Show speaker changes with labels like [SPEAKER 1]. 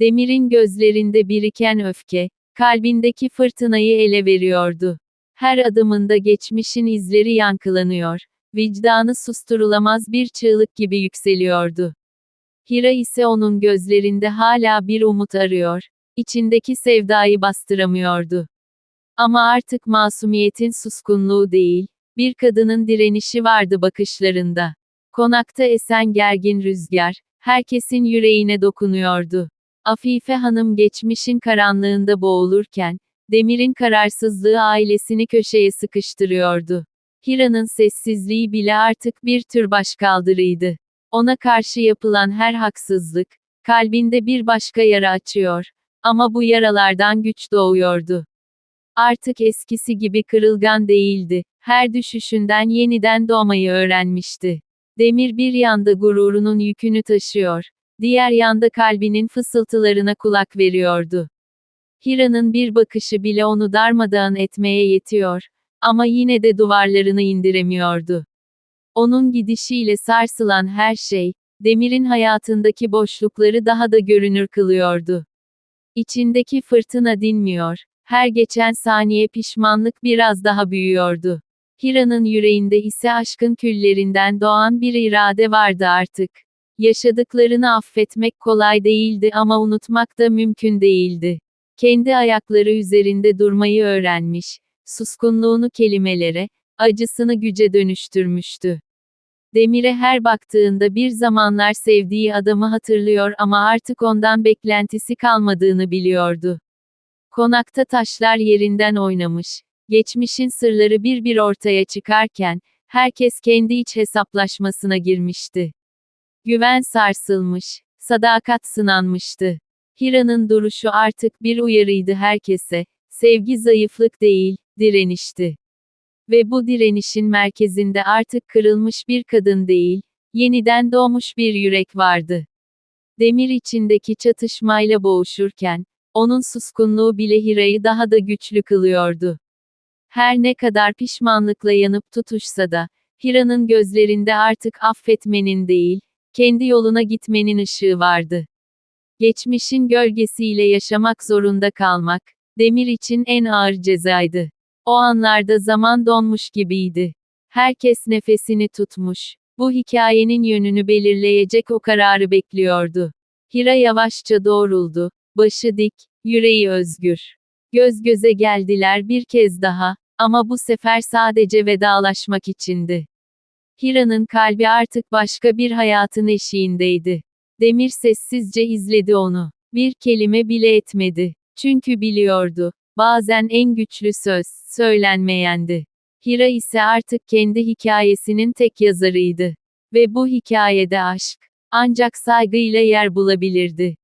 [SPEAKER 1] Demir'in gözlerinde biriken öfke, kalbindeki fırtınayı ele veriyordu. Her adımında geçmişin izleri yankılanıyor, vicdanı susturulamaz bir çığlık gibi yükseliyordu. Hira ise onun gözlerinde hala bir umut arıyor, içindeki sevdayı bastıramıyordu. Ama artık masumiyetin suskunluğu değil, bir kadının direnişi vardı bakışlarında. Konakta esen gergin rüzgar, herkesin yüreğine dokunuyordu. Afife Hanım geçmişin karanlığında boğulurken, Demir'in kararsızlığı ailesini köşeye sıkıştırıyordu. Hira'nın sessizliği bile artık bir tür başkaldırıydı. Ona karşı yapılan her haksızlık, kalbinde bir başka yara açıyor. Ama bu yaralardan güç doğuyordu. Artık eskisi gibi kırılgan değildi. Her düşüşünden yeniden doğmayı öğrenmişti. Demir bir yanda gururunun yükünü taşıyor, diğer yanda kalbinin fısıltılarına kulak veriyordu. Hira'nın bir bakışı bile onu darmadağın etmeye yetiyor. Ama yine de duvarlarını indiremiyordu. Onun gidişiyle sarsılan her şey, Demir'in hayatındaki boşlukları daha da görünür kılıyordu. İçindeki fırtına dinmiyor, her geçen saniye pişmanlık biraz daha büyüyordu. Hira'nın yüreğinde ise aşkın küllerinden doğan bir irade vardı artık. Yaşadıklarını affetmek kolay değildi ama unutmak da mümkün değildi. Kendi ayakları üzerinde durmayı öğrenmiş, suskunluğunu kelimelere, acısını güce dönüştürmüştü. Demir'e her baktığında bir zamanlar sevdiği adamı hatırlıyor ama artık ondan beklentisi kalmadığını biliyordu. Konakta taşlar yerinden oynamış, geçmişin sırları bir bir ortaya çıkarken, herkes kendi iç hesaplaşmasına girmişti. Güven sarsılmış, sadakat sınanmıştı. Hira'nın duruşu artık bir uyarıydı herkese, sevgi zayıflık değil, direnişti. Ve bu direnişin merkezinde artık kırılmış bir kadın değil, yeniden doğmuş bir yürek vardı. Demir içindeki çatışmayla boğuşurken, onun suskunluğu bile Hira'yı daha da güçlü kılıyordu. Her ne kadar pişmanlıkla yanıp tutuşsa da, Hira'nın gözlerinde artık affetmenin değil, kendi yoluna gitmenin ışığı vardı. Geçmişin gölgesiyle yaşamak zorunda kalmak, Demir için en ağır cezaydı. O anlarda zaman donmuş gibiydi. Herkes nefesini tutmuş. Bu hikayenin yönünü belirleyecek o kararı bekliyordu. Hira yavaşça doğruldu. Başı dik, yüreği özgür. Göz göze geldiler bir kez daha, ama bu sefer sadece vedalaşmak içindi. Hira'nın kalbi artık başka bir hayatın eşiğindeydi. Demir sessizce izledi onu. Bir kelime bile etmedi. Çünkü biliyordu. Bazen en güçlü söz, söylenmeyendi. Hira ise artık kendi hikayesinin tek yazarıydı. Ve bu hikayede aşk, ancak saygıyla yer bulabilirdi.